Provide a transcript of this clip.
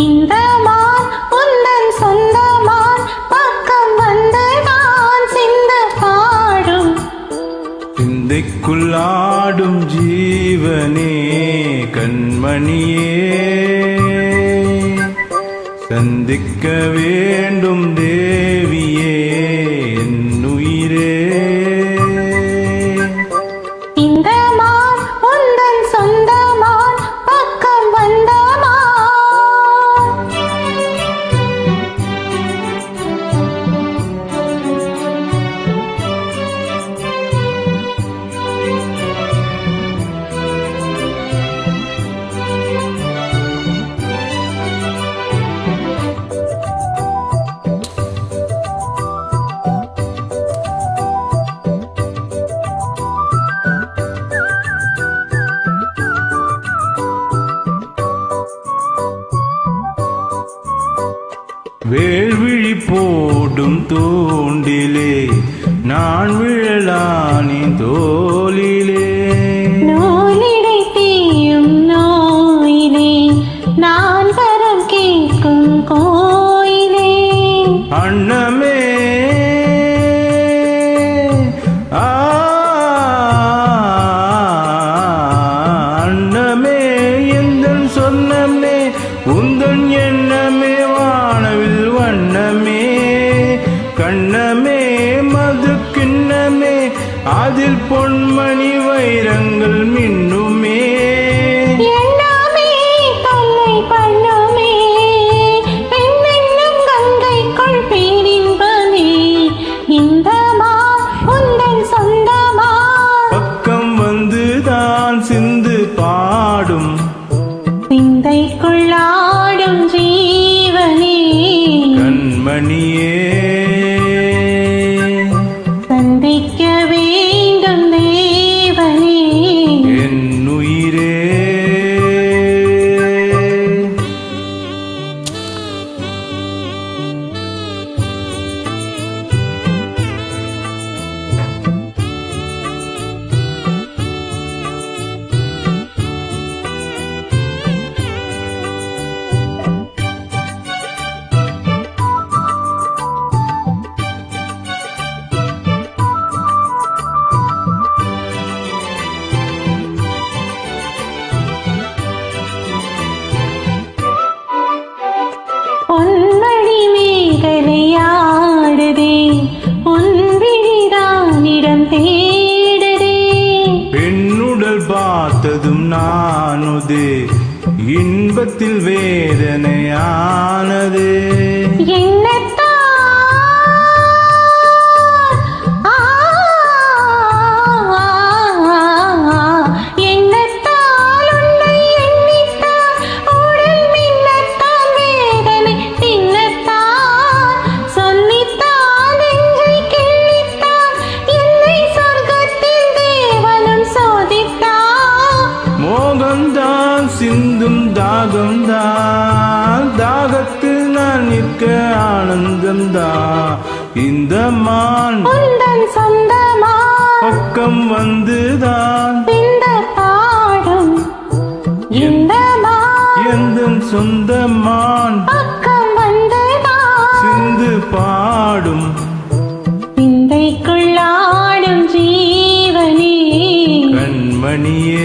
இந்த மான் உந்தன் சொந்த மான் பக்கம் வந்து நான் சிந்த பாடும். சிந்தைக்குள்ளாடும் ஜீவனே கண்மணியே. சந்திக்க வேண்டும் தேவியே. வேள்விழி போடும் தூண்டிலே நான் விழலானின் தோளிலே. நூலிடை தீயும் நோயிலே நான் வரம் கேட்கும் கோயிலே. ஆ, அன்னமே எந்தன் சொன்னமே உந்தன் அதில் பொன்மணி வைரங்கள் மின்னுமே. பக்கம் வந்துதான் சிந்து பாடும். சிந்தைக்குள்ளாடும் ஜீவனே. கண்மணியே. இன்பத்தில் வேதனையானது. என்ன சிந்தும் தாகம்தான் தாகத்தில் நான் நிற்க ஆனந்தம்தான் இந்த மான் சொந்தமா பக்கம் வந்துதான். இந்த பாடும் இந்த எந்த சொந்த மான் பக்கம் வந்துதான். சிந்து பாடும். சிந்தைக்குள்ளாடும் ஜீவனே. கண்மணியே